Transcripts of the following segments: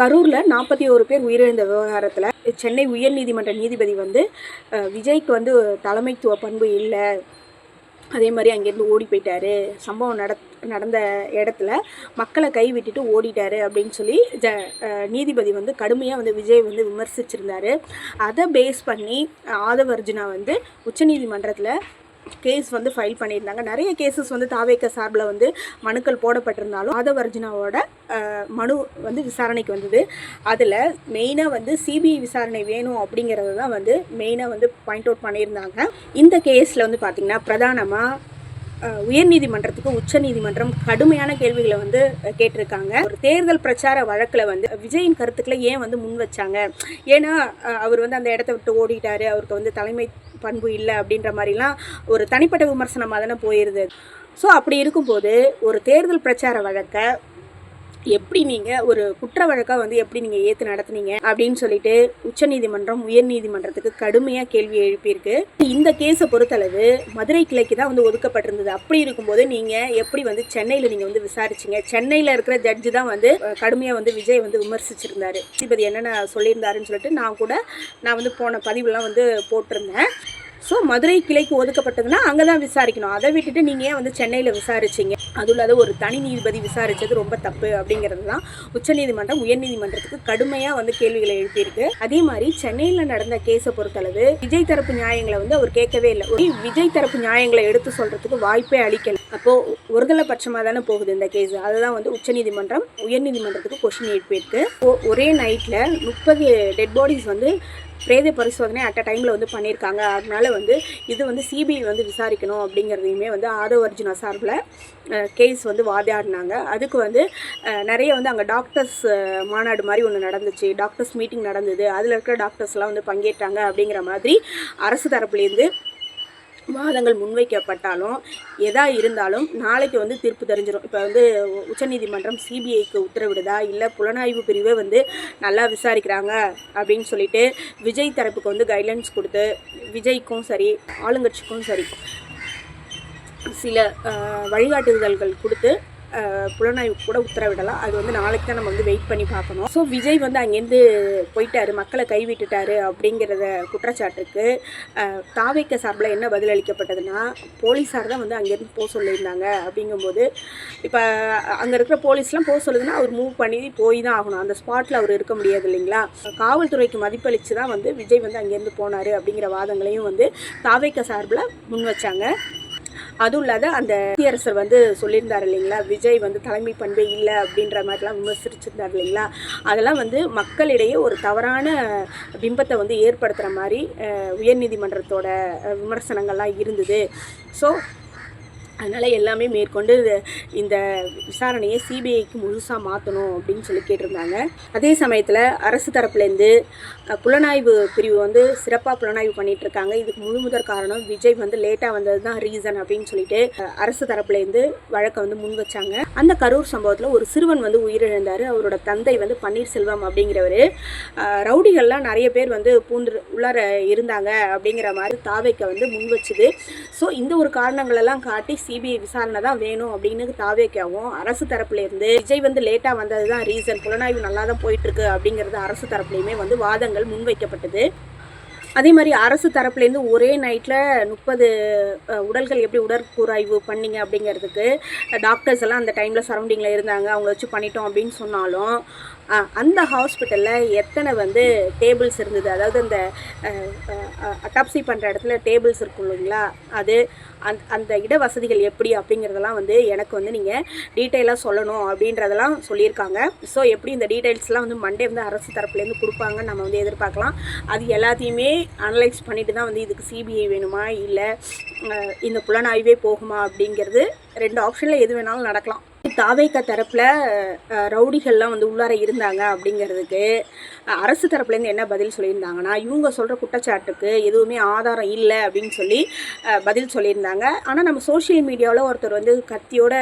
கரூரில் நாற்பத்தி ஒரு பேர் உயிரிழந்த விவகாரத்தில் சென்னை உயர்நீதிமன்ற நீதிபதி வந்து விஜய்க்கு வந்து தலைமைத்துவ பண்பு இல்லை. அதே மாதிரி அங்கேருந்து ஓடி போயிட்டாரு. சம்பவம் நட நடந்த இடத்துல மக்களை கை விட்டுட்டு ஓடிட்டாரு அப்படின்னு சொல்லி ஜ நீதிபதி வந்து கடுமையாக வந்து விஜய் வந்து விமர்சிச்சிருந்தாரு. அதை பேஸ் பண்ணி ஆதவர்ஜுனா வந்து உச்சநீதிமன்றத்தில் கேஸ் வந்து ஃபைல் பண்ணியிருந்தாங்க. நிறைய கேசஸ் வந்து தாவேக்க சார்பில் வந்து மனுக்கள் போடப்பட்டிருந்தாலும் ஆதவ அர்ஜுனாவோட மனு வந்து விசாரணைக்கு வந்தது. அதில் மெயினாக வந்து சிபிஐ விசாரணை வேணும் அப்படிங்கிறது தான் வந்து மெயினாக வந்து பாயிண்ட் அவுட் பண்ணியிருந்தாங்க. இந்த கேஸில் வந்து பார்த்திங்கன்னா பிரதானமாக அஹ் உயர்நீதிமன்றத்துக்கு உச்சநீதிமன்றம் கடுமையான கேள்விகளை வந்து கேட்டிருக்காங்க. ஒரு தேர்தல் பிரச்சார வழக்கில் வந்து விஜயின் கருத்துக்களை ஏன் வந்து முன் வச்சாங்க? ஏன்னா அவர் வந்து அந்த இடத்த விட்டு ஓடிட்டாரு அவருக்கு வந்து தலைமை பண்பு இல்லை அப்படின்ற மாதிரிலாம் ஒரு தனிப்பட்ட விமர்சனமாக தானே போயிருது ஸோ அப்படி இருக்கும்போது ஒரு தேர்தல் பிரச்சார வழக்கை எப்படி நீங்கள் ஒரு குற்ற வழக்காக வந்து எப்படி நீங்கள் ஏற்று நடத்துனீங்க அப்படின்னு சொல்லிட்டு உச்சநீதிமன்றம் உயர்நீதிமன்றத்துக்கு கடுமையாக கேள்வி எழுப்பியிருக்கு. இந்த கேஸை பொறுத்தளவு மதுரை கிளைக்கு தான் வந்து ஒதுக்கப்பட்டிருந்தது. அப்படி இருக்கும்போது நீங்கள் எப்படி வந்து சென்னையில் நீங்கள் வந்து விசாரிச்சீங்க? சென்னையில் இருக்கிற ஜட்ஜு தான் வந்து கடுமையாக வந்து விஜய் வந்து விமர்சிச்சிருந்தாரு. நீதிபதி என்னென்ன சொல்லியிருந்தாருன்னு சொல்லிட்டு நான் கூட நான் வந்து போன பதிவுலாம் வந்து போட்டிருந்தேன். ஸோ மதுரை கிளைக்கு ஒதுக்கப்பட்டதுன்னா அங்கே தான் விசாரிக்கணும். அதை விட்டுட்டு நீங்கள் ஏன் வந்து சென்னையில் விசாரிச்சீங்க? அதுவும் இல்லாத ஒரு தனி நீதிபதி விசாரித்தது ரொம்ப தப்பு அப்படிங்கிறது தான் உச்சநீதிமன்றம் உயர்நீதிமன்றத்துக்கு கடுமையாக வந்து கேள்விகளை எழுப்பியிருக்கு. அதே மாதிரி சென்னையில் நடந்த கேஸை பொறுத்தளவு விஜய் தரப்பு நியாயங்களை வந்து அவர் கேட்கவே இல்லை. ஒரு விஜய் தரப்பு நியாயங்களை எடுத்து சொல்கிறதுக்கு வாய்ப்பே அளிக்கல. அப்போது ஒருதலை பட்சமாக தானே போகுது இந்த கேஸ். அதுதான் வந்து உச்சநீதிமன்றம் உயர்நீதிமன்றத்துக்கு கொஷின் எழுப்பியிருக்கு. ஒரே நைட்டில் முப்பது டெட் பாடிஸ் வந்து பிரேத பரிசோதனை அட் அ டைமில் வந்து பண்ணியிருக்காங்க அதனால வந்து இது வந்து சிபிஐ வந்து விசாரிக்கணும் அப்படிங்கிறதையுமே வந்து ஆதவ அர்ஜுனா சார்பில் கேஸ் வந்து வாதாடினாங்க அதுக்கு வந்து நிறைய வந்து அங்கே டாக்டர்ஸ் மாநாடு மாதிரி ஒன்று நடந்துச்சு. டாக்டர்ஸ் மீட்டிங் நடந்தது. அதில் இருக்கிற டாக்டர்ஸ்லாம் வந்து பங்கேற்றாங்க அப்படிங்கிற மாதிரி அரசு தரப்புலேருந்து வாதங்கள் முன்வைக்கப்பட்டாலும் எதா இருந்தாலும் நாளைக்கு வந்து தீர்ப்பு தெரிஞ்சிடும் இப்போ வந்து உச்சநீதிமன்றம் சிபிஐக்கு உத்தரவிடுதா? இல்லை புலனாய்வு பிரிவே வந்து நல்லா விசாரிக்கிறாங்க அப்படின்னு சொல்லிட்டு விஜய் தரப்புக்கு வந்து கைட்லைன்ஸ் கொடுத்து விஜய்க்கும் சரி ஆளுங்கட்சிக்கும் சரி சில வழிகாட்டுதல்கள் கொடுத்து புலனாய்வு கூட உத்தரவிடலாம். அது வந்து நாளைக்கு தான் நம்ம வந்து வெயிட் பண்ணி பார்க்கணும். ஸோ விஜய் வந்து அங்கேருந்து போயிட்டாரு. மக்களை கைவிட்டுட்டாரு அப்படிங்கிறத குற்றச்சாட்டுக்கு தாவைக்க தாவேக்க சார்பில் என்ன பதில் அளிக்கப்பட்டதுன்னா போலீஸார் தான் வந்து அங்கேருந்து போக சொல்லியிருந்தாங்க அப்படிங்கும்போது இப்போ அங்கே இருக்கிற போலீஸ்லாம் போக சொல்லுதுன்னா அவர் மூவ் பண்ணி போய் தான் ஆகணும். அந்த ஸ்பாட்டில் அவர் இருக்க முடியாது இல்லைங்களா? காவல்துறைக்கு மதிப்பளித்து தான் வந்து விஜய் வந்து அங்கேருந்து போனார் அப்படிங்கிற வாதங்களையும் வந்து தாவேக்க சார்பில் முன் வச்சாங்க. அதுவும் இல்லாத அந்த குடியரசர் வந்து சொல்லியிருந்தார் இல்லைங்களா? விஜய் வந்து தலைமை பண்பே இல்லை அப்படின்ற மாதிரிலாம் விமர்சிச்சிருந்தார் இல்லைங்களா? அதெல்லாம் வந்து மக்களிடையே ஒரு தவறான பிம்பத்தை வந்து ஏற்படுத்துகிற மாதிரி உயர்நீதிமன்றத்தோட விமர்சனங்கள்லாம் இருந்தது. ஸோ அதனால் எல்லாமே மேற்கொண்டு இந்த விசாரணையை சிபிஐக்கு முழுசாக மாற்றணும் அப்படின்னு சொல்லி கேட்டிருந்தாங்க. அதே சமயத்தில் அரசு தரப்புலேருந்து புலனாய்வு பிரிவு வந்து சிறப்பாக புலனாய்வு பண்ணிகிட்ருக்காங்க இருக்காங்க இதுக்கு முழு முதற் காரணம் விஜய் வந்து லேட்டாக வந்தது தான் ரீசன் அப்படின்னு சொல்லிட்டு அரசு தரப்புலேருந்து வழக்கை வந்து முன் வச்சாங்க. அந்த கரூர் சம்பவத்தில் ஒரு சிறுவன் வந்து உயிரிழந்தார். அவரோட தந்தை வந்து பன்னீர்செல்வம் அப்படிங்கிறவர். ரவுடிகள்லாம் நிறைய பேர் வந்து பூந்து உள்ளார இருந்தாங்க அப்படிங்கிற மாதிரி தாவைக்க வந்து முன் வச்சுது. ஸோ இந்த ஒரு காரணங்களெல்லாம் காட்டி சிபிஐ விசாரணை தான் வேணும் அப்படின்னு தாவேக்காவும் அரசு தரப்புலேருந்து விஜய் வந்து லேட்டாக வந்தது தான் ரீசன் புலனாய்வு நல்லா தான் போயிட்டுருக்கு அப்படிங்கிறது அரசு தரப்புலையுமே வந்து வாதங்கள் முன்வைக்கப்பட்டது. அதே மாதிரி அரசு தரப்புலேருந்து ஒரே நைட்டில் முப்பது உடல்கள் எப்படி உடற்கூராய்வு பண்ணீங்க அப்படிங்கிறதுக்கு டாக்டர்ஸ் எல்லாம் அந்த டைமில் சரௌண்டிங்கில் இருந்தாங்க. அவங்கள வச்சு பண்ணிட்டோம் அப்படின்னு சொன்னாலும் அந்த ஹாஸ்பிட்டலில் எத்தனை வந்து டேபிள்ஸ் இருந்தது? அதாவது அந்த அட்டாப்சி பண்ணுற இடத்துல டேபிள்ஸ் இருக்கும் இல்லைங்களா? அது அந்த அந்த இட வசதிகள் எப்படி அப்படிங்கிறதெல்லாம் வந்து எனக்கு வந்து நீங்கள் டீட்டெயிலாக சொல்லணும் அப்படின்றதெல்லாம் சொல்லியிருக்காங்க. ஸோ எப்படி இந்த டீட்டெயில்ஸ்லாம் வந்து மண்டே வந்து அரசு தரப்புலேருந்து கொடுப்பாங்கன்னு நம்ம வந்து எதிர்பார்க்கலாம். அது எல்லாத்தையுமே அனலைஸ் பண்ணிட்டு தான் வந்து இதுக்கு சிபிஐ வேணுமா? இல்லை இந்த புலனாய்வே போகுமா அப்படிங்கிறது ரெண்டு ஆப்ஷனில் எது வேணாலும் நடக்கலாம். தாவேக்க தரப்பில் ரவுடிகள்லாம் வந்து உள்ளார இருந்தாங்க அப்படிங்கிறதுக்கு அரசு தரப்புலேருந்து என்ன பதில் சொல்லியிருந்தாங்கன்னா இவங்க சொல்கிற குற்றச்சாட்டுக்கு எதுவுமே ஆதாரம் இல்லை அப்படின்னு சொல்லி பதில் சொல்லியிருந்தாங்க. ஆனால் நம்ம சோஷியல் மீடியாவில் ஒருத்தர் வந்து கத்தியோட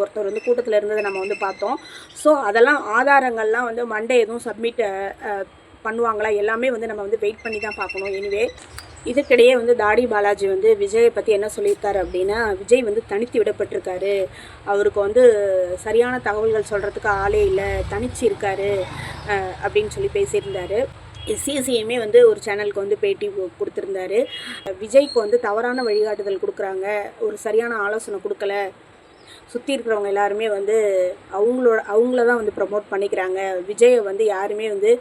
ஒருத்தர் வந்து கூட்டத்தில் இருந்ததை நம்ம வந்து பார்த்தோம். ஸோ அதெல்லாம் ஆதாரங்கள்லாம் வந்து மண்டே எதுவும் சப்மிட் பண்ணுவாங்களா? எல்லாமே வந்து நம்ம வந்து வெயிட் பண்ணி தான் பார்க்கணும். எனிவே இதுக்கிடையே வந்து தாடி பாலாஜி வந்து விஜயை பற்றி என்ன சொல்லியிருக்காரு அப்படின்னா விஜய் வந்து தனித்து விடப்பட்டிருக்காரு. அவருக்கு வந்து சரியான தகவல்கள் சொல்கிறதுக்கு ஆளே இல்லை தனிச்சு இருக்காரு அப்படின்னு சொல்லி பேசியிருந்தாரு. சிசிஎம்ஏ வந்து ஒரு சேனலுக்கு வந்து பேட்டி கொடுத்துருந்தாரு. விஜய்க்கு வந்து தவறான வழிகாட்டுதல் கொடுக்குறாங்க. ஒரு சரியான ஆலோசனை கொடுக்கல. சுற்றி இருக்கிறவங்க எல்லாருமே வந்து அவங்களோட அவங்கள தான் வந்து ப்ரமோட் பண்ணிக்கிறாங்க. விஜயை வந்து யாருமே வந்து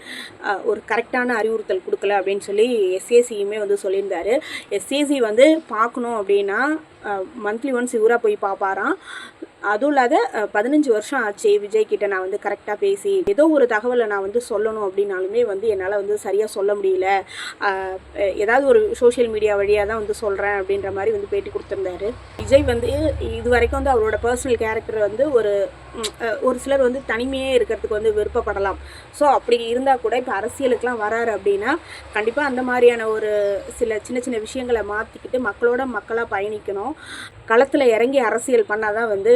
ஒரு கரெக்டான அறிவுறுத்தல் கொடுக்கல அப்படின்னு சொல்லி எஸ்ஏசியுமே வந்து சொல்லியிருந்தாரு. எஸ்ஏசி வந்து பார்க்கணும் அப்படின்னா மந்த்லி ஒன்ஸ் இவராக போய் பார்ப்பாராம் அதுவும் இல்லாத பதினஞ்சு வருஷம் ஆச்சு விஜய் கிட்ட நான் வந்து கரெக்டாக பேசி. ஏதோ ஒரு தகவலை நான் வந்து சொல்லணும் அப்படின்னாலுமே வந்து என்னால் வந்து சரியாக சொல்ல முடியல. ஏதாவது ஒரு சோஷியல் மீடியா வழியாக தான் வந்து சொல்கிறேன் அப்படின்ற மாதிரி வந்து பேட்டி கொடுத்துருந்தாரு. விஜய் வந்து இது வரைக்கும் வந்து அவரோட பர்சனல் கேரக்டர் வந்து ஒரு ஒரு சிலர் வந்து தனிமையே இருக்கிறதுக்கு வந்து விருப்பப்படலாம். ஸோ அப்படி இருந்தால் கூட இப்போ அரசியலுக்கெலாம் வராரு அப்படின்னா கண்டிப்பாக அந்த மாதிரியான ஒரு சில சின்ன சின்ன விஷயங்களை மாற்றிக்கிட்டு மக்களோட மக்களாக பயணிக்கணும். களத்தில் இறங்கி அரசியல் பண்ணால் தான் வந்து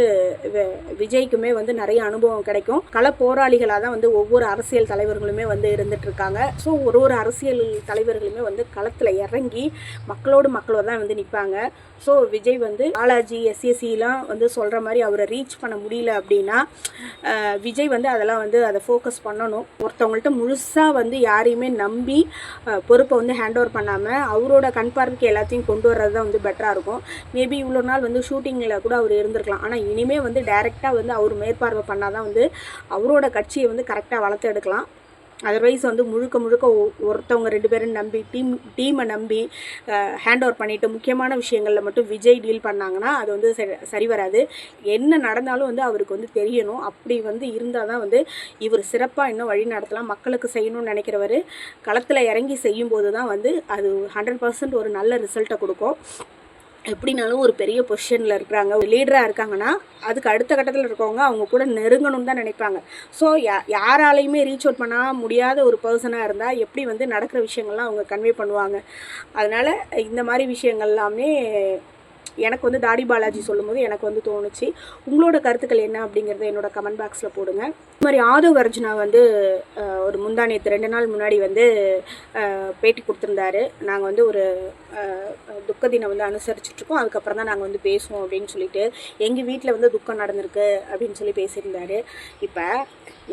விஜய்க்குமே வந்து நிறைய அனுபவம் கிடைக்கும். கள போராளிகளாக தான் வந்து ஒவ்வொரு அரசியல் தலைவர்களுமே வந்து இருந்துட்டு இருக்காங்க ஸோ ஒரு ஒரு அரசியல் தலைவர்களுமே வந்து களத்தில் இறங்கி மக்களோடு மக்களோட தான் வந்து நிற்பாங்க ஸோ விஜய் வந்து பாலாஜி எஸ்எஸ்சிலாம் வந்து சொல்கிற மாதிரி அவரை ரீச் பண்ண முடியல அப்படின்னா விஜய் வந்து அதெல்லாம் வந்து அதை ஃபோக்கஸ் பண்ணணும். ஒருத்தவங்கள்ட்ட முழுசாக வந்து யாரையுமே நம்பி பொறுப்பை வந்து ஹேண்ட் ஓவர் பண்ணாமல் அவரோட கண் பார்வைக்கு எல்லாத்தையும் கொண்டு வர்றது தான் வந்து பெட்டராக இருக்கும். மேபி இவ்வளோ நாள் வந்து ஷூட்டிங்கில் கூட அவர் இருந்திருக்கலாம். ஆனால் இனிமேல் வந்து டைரெக்டாக வந்து அவர் மேற்பார்வை பண்ணால் தான் வந்து அவரோட கட்சியை வந்து கரெக்டாக வளர்த்து எடுக்கலாம். அதர்வைஸ் வந்து முழுக்க முழுக்க ஒ- ஒருத்தவங்க ரெண்டு பேரும் நம்பி டீம் டீமை நம்பி ஹேண்ட் ஓவர் பண்ணிவிட்டு முக்கியமான விஷயங்களில் மட்டும் விஜய் டீல் பண்ணாங்கன்னா அது வந்து சரி சரி வராது. என்ன நடந்தாலும் வந்து அவருக்கு வந்து தெரியணும். அப்படி வந்து இருந்தால் தான் வந்து இவர் சிறப்பாக இன்னும் வழி நடத்தலாம். மக்களுக்கு செய்யணும்னு நினைக்கிறவர் களத்தில் இறங்கி செய்யும்போது தான் வந்து அது ஹண்ட்ரட் பர்சன்ட் ஒரு நல்ல ரிசல்ட்டை கொடுக்கும். எப்படினாலும் ஒரு பெரிய பொசிஷனில் இருக்கிறாங்க. ஒரு லீடராக இருக்காங்கன்னா அதுக்கு அடுத்த கட்டத்தில் இருக்கவங்க அவங்க கூட நெருங்கணும்னு தான் நினைப்பாங்க. ஸோ யா யாராலையுமே ரீச் அவுட் பண்ண முடியாத ஒரு பர்சனாக இருந்தால் எப்படி வந்து நடக்கிற விஷயங்கள்லாம் அவங்க கன்வே பண்ணுவாங்க. அதனால் இந்த மாதிரி விஷயங்கள் எல்லாமே எனக்கு வந்து தாடி பாலாஜி சொல்லும்போது எனக்கு வந்து தோணுச்சு. உங்களோட கருத்துக்கள் என்ன அப்படிங்கிறத என்னோட கமெண்ட் பாக்ஸில் போடுங்க. இது மாதிரி ஆதவ் அர்ஜுனா வந்து ஒரு முந்தானியத்து ரெண்டு நாள் முன்னாடி வந்து பேட்டி கொடுத்துருந்தாரு. நாங்கள் வந்து ஒரு துக்க தினம் வந்து அனுசரிச்சுட்ருக்கோம் அதுக்கப்புறம் தான் நாங்கள் வந்து பேசுவோம் அப்படின்னு சொல்லிட்டு எங்கள் வீட்டில் வந்து துக்கம் நடந்திருக்கு அப்படின்னு சொல்லி பேசியிருந்தாரு. இப்போ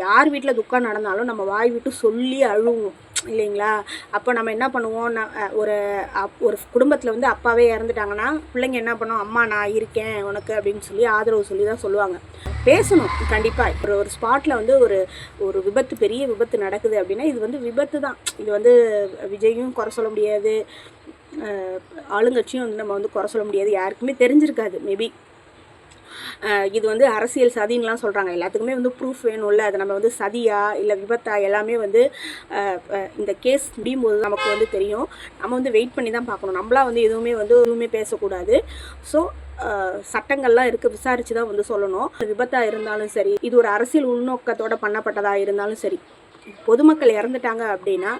யார் வீட்டில் துக்கம் நடந்தாலும் நம்ம வாய் விட்டு சொல்லி அழுவோம். இல்லைங்களா? அப்போ நம்ம என்ன பண்ணுவோம்? நான் ஒரு அப் ஒரு குடும்பத்தில் வந்து அப்பாவே இறந்துட்டாங்கன்னா பிள்ளைங்க என்ன பண்ணும்? அம்மா நான் இருக்கேன் உனக்கு அப்படின்னு சொல்லி ஆதரவு சொல்லி தான் சொல்லுவாங்க. பேசணும் கண்டிப்பாக ஒரு ஒரு ஸ்பாட்டில் வந்து ஒரு ஒரு விபத்து பெரிய விபத்து நடக்குது அப்படின்னா இது வந்து விபத்து தான் இது வந்து விஜயும் குறை சொல்ல முடியாது. ஆளுங்கட்சியும் வந்து நம்ம வந்து குறை சொல்ல முடியாது. யாருக்குமே தெரிஞ்சிருக்காது. மேபி இது வந்து அரசியல் சதின்லாம் சொல்கிறாங்க எல்லாத்துக்குமே வந்து ப்ரூஃப் வேணும்ல. அது நம்ம வந்து சதியா இல்லை விபத்தா எல்லாமே வந்து இந்த கேஸ் முடியும் போது நமக்கு வந்து தெரியும். நம்ம வந்து வெயிட் பண்ணி தான் பார்க்கணும். நம்மளா வந்து எதுவுமே வந்து எதுவுமே பேசக்கூடாது. ஸோ சட்டங்கள்லாம் இருக்குது விசாரித்து தான் வந்து சொல்லணும். விபத்தாக இருந்தாலும் சரி இது ஒரு அரசியல் உள்நோக்கத்தோட பண்ணப்பட்டதாக இருந்தாலும் சரி பொதுமக்கள் இறந்துட்டாங்க அப்படின்னா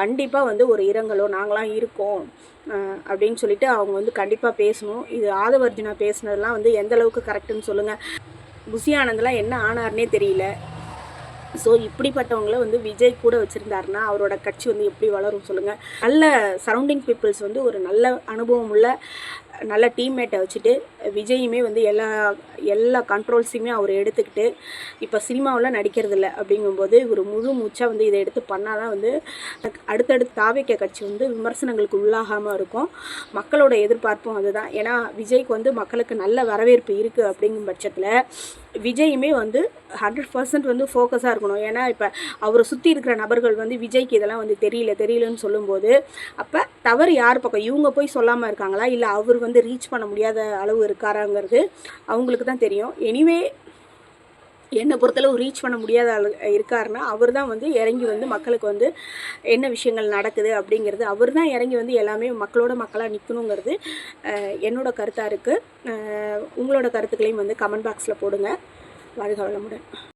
கண்டிப்பாக வந்து ஒரு இரங்கலோ நாங்களாம் இருக்கோம் அப்படின்னு சொல்லிட்டு அவங்க வந்து கண்டிப்பாக பேசணும். இது ஆதவர்ஜுனா பேசுனதெல்லாம் வந்து எந்த அளவுக்கு கரெக்டுன்னு சொல்லுங்கள் புசி ஆனந்தெலாம் என்ன ஆனார்னே தெரியல. ஸோ இப்படிப்பட்டவங்கள வந்து விஜய் கூட வச்சுருந்தாருன்னா அவரோட கட்சி வந்து எப்படி வளரும் சொல்லுங்கள் நல்ல சரௌண்டிங் பீப்புள்ஸ் வந்து ஒரு நல்ல அனுபவம் உள்ள நல்ல டீம்மேட்டை வச்சுட்டு விஜயுமே வந்து எல்லா எல்லா கண்ட்ரோல்ஸையுமே அவர் எடுத்துக்கிட்டு இப்போ சினிமாவில் நடிக்கிறது இல்லை அப்படிங்கும்போது இவர் முழு மூச்சாக வந்து இதை எடுத்து பண்ணால் தான் வந்து அடுத்தடுத்து தாவிக்க கட்சி வந்து விமர்சனங்களுக்கு உள்ளாகாமல் இருக்கும். மக்களோட எதிர்பார்ப்பும் அதுதான். ஏன்னா விஜய்க்கு வந்து மக்களுக்கு நல்ல வரவேற்பு இருக்குது அப்படிங்கும் பட்சத்தில் விஜயுமே வந்து ஹண்ட்ரட் பர்சன்ட் வந்து ஃபோக்கஸாக இருக்கணும். ஏன்னா இப்போ அவரை சுற்றி இருக்கிற நபர்கள் வந்து விஜய்க்கு இதெல்லாம் வந்து தெரியல தெரியலன்னு சொல்லும்போது அப்போ தவறு யார் பக்கம்? இவங்க போய் சொல்லாமல் இருக்காங்களா? இல்லை அவர் வந்து வந்து ரீச் பண்ண முடியாத அளவு இருக்காராங்கிறது அவங்களுக்கு தான் தெரியும். எனிவே என்னை பொறுத்தளவு ரீச் பண்ண முடியாத இருக்காருன்னா அவர் தான் வந்து இறங்கி வந்து மக்களுக்கு வந்து என்ன விஷயங்கள் நடக்குது அப்படிங்கிறது அவர் தான் இறங்கி வந்து எல்லாமே மக்களோட மக்களாக நிற்கணுங்கிறது என்னோடய என்னோட கருத்தாக இருக்குது உங்களோட கருத்துக்களையும் வந்து கமெண்ட் பாக்ஸில் போடுங்க. வாழ்க வளமுடன்.